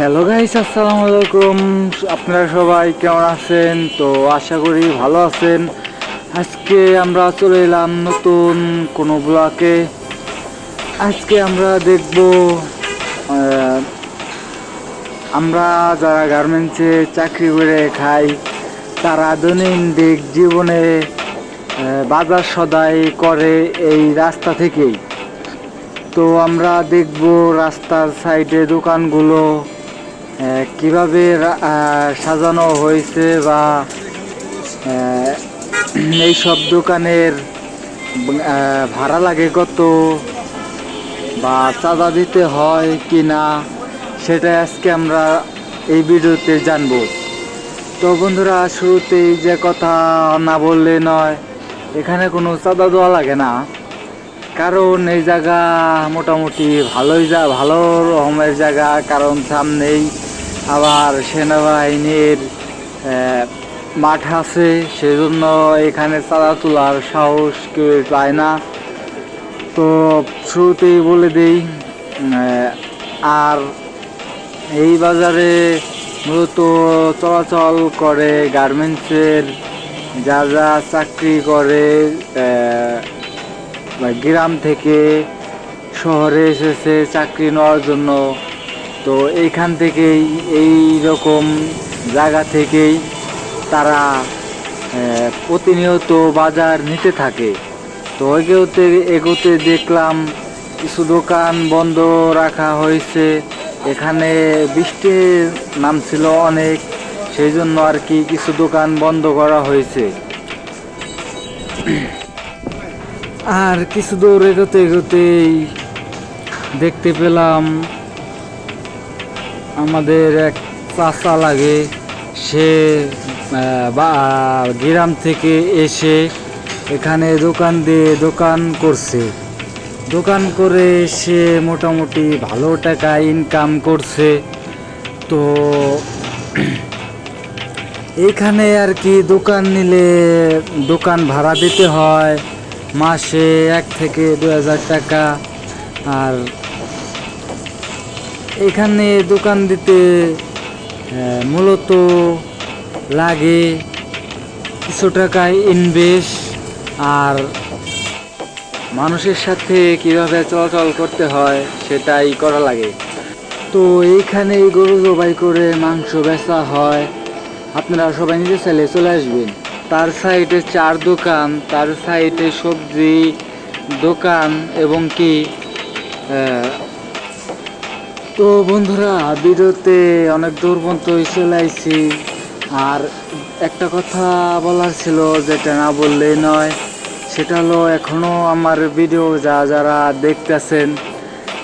Hello guys আসসালামু আলাইকুম আপনারা সবাই কেমন আছেন? তো আশা করি ভালো আছেন। আজকে আমরা চলে এলাম নতুন কোনো ব্লকে আজকে আমরা দেখব আমরা যারা গার্মেন্টসে চাকরি করে খাই, তারা দৈনন্দিন জীবনে বাজার সদাই করে এই রাস্তা থেকেই। তো আমরা দেখব রাস্তার সাইডে দোকানগুলো। কীভাবে সাজানো হয়েছে বা এই সব দোকানের ভাড়া লাগে কত বা চাঁদা দিতে হয় কি না সেটা আজকে আমরা এই ভিডিওতে জানব। তো বন্ধুরা, শুরুতেই যে কথা না বললে নয়, এখানে কোনো চাঁদা দেওয়া লাগে না। কারণ এই জায়গা মোটামুটি ভালোই যা ভালো রকমের জায়গা, কারণ সামনেই আবার সেনাবাহিনীর মাঠ আছে, সেজন্য এখানে চাঁদা তোলার সাহস কেউ পায় না। তো শুরুতেই বলে দেই আর এই বাজারে মূলত চলাচল করে গার্মেন্টসের, যা যা চাকরি করে গ্রাম থেকে শহরে এসেছে চাকরি নেওয়ার জন্য। তো এইখান থেকেই এই রকম জায়গা থেকেই তারা প্রতিনিয়ত বাজার নিতে থাকে। তো এগোতে এগোতে দেখলাম কিছু দোকান বন্ধ রাখা হয়েছে। এখানে বৃষ্টির নামছিল অনেক, সেই জন্য আর কি কিছু দোকান বন্ধ করা হয়েছে। আর কিছু দূর এগোতে, এগোতেই দেখতে পেলাম আমাদের এক চাচা লাগে। সে গ্রাম থেকে এসে এখানে দোকান দিয়ে দোকান করছে। দোকান করে সে মোটামুটি ভালো টাকা ইনকাম করছে। তো এখানে আর কি দোকান নিলে দোকান ভাড়া দিতে হয়। মাসে এক থেকে দু হাজার টাকা। আর এখানে দোকান দিতে মূলত লাগে কিছু টাকা ইনভেস্ট আর মানুষের সাথে কীভাবে চলাচল করতে হয় সেটাই করা লাগে। তো এইখানে গরু জবাই করে মাংস বেচা হয়। আপনারা সবাই নিজে চাইলে চলে আসবেন। তার সাইডে চার দোকান, তার সাইডে সবজি দোকান এবং কি তো বন্ধুরা, ভিডিওতে অনেক দূর পর্যন্ত চলে আইছি। আর একটা কথা বলার ছিল যেটা না বললেই নয়, সেটা হলো এখনও আমার ভিডিও যা যারা দেখতেছেন,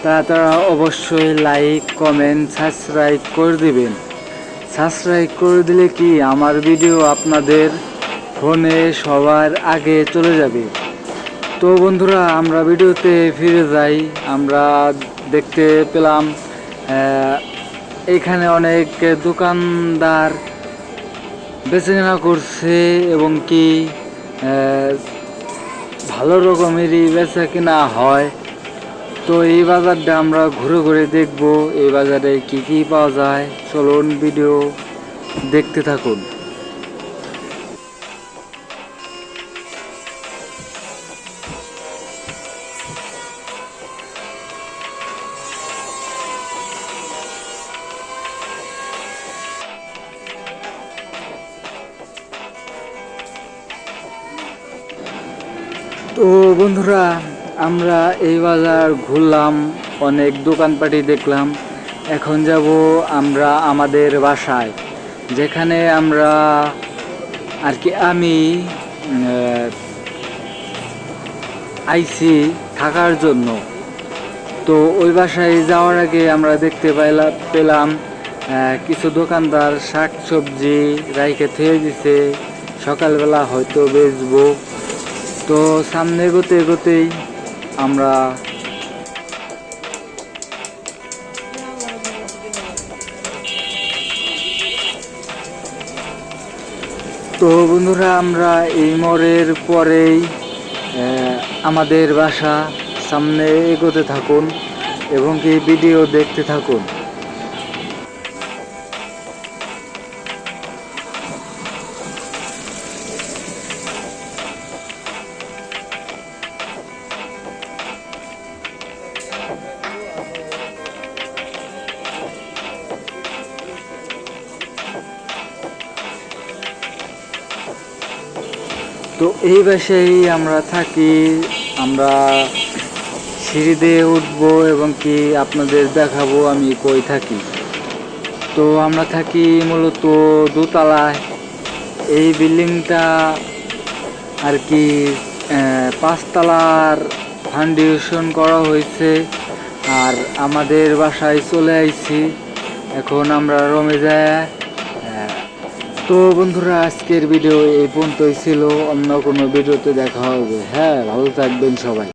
তারা তারা অবশ্যই লাইক কমেন্ট সাবস্ক্রাইব করে দিবেন। সাবস্ক্রাইব করে দিলে কি আমার ভিডিও আপনাদের ফোনে সবার আগে চলে যাবে। তো বন্ধুরা, আমরা ভিডিওতে ফিরে যাই। আমরা দেখতে পেলাম এখানে অনেক দোকানদার বেচাকেনা করছে এবং কি ভালো রকমেরই বেচা কেনা হয়। তো এই বাজারটা আমরা ঘুরে ঘুরে দেখব, এই বাজারে কি কি পাওয়া যায়। চলুন ভিডিও দেখতে থাকুন। তো বন্ধুরা, আমরা এই বাজার ঘুরলাম, অনেক দোকানপাটি দেখলাম। এখন যাব আমরা আমাদের বাসায়, যেখানে আমরা আর কি আমি আইসি থাকার জন্য। তো ওই বাসায় যাওয়ার আগে আমরা দেখতে পাইলাম পেলাম কিছু দোকানদার শাক সবজি রাইখে থুয়ে দিছে। সকালবেলা হয়তো বেচবো। তো সামনে এগোতে এগোতেই আমরা তো বন্ধুরা, আমরা এই মোড়ের পরেই আমাদের বাসা সামনে এগোতে থাকুন এবং কি ভিডিও দেখতে থাকুন। তো এই বাসায় আমরা থাকি। আমরা সিঁড়ি দিয়ে উঠবো এবং কি আপনাদের দেখাবো, আমি কই থাকি। তো আমরা থাকি মূলত দোতলায়। এই বিল্ডিংটা আর কি পাঁচতলার ফাউন্ডেশন করা হয়েছে। আর আমাদের বাসায় চলে আইছি। এখন আমরা রমে যায়। তো বন্ধুরা, আজকের ভিডিও এই পর্যন্তই ছিল। অন্য কোনো ভিডিওতে দেখা হবে। হ্যাঁ ভালো থাকবেন সবাই।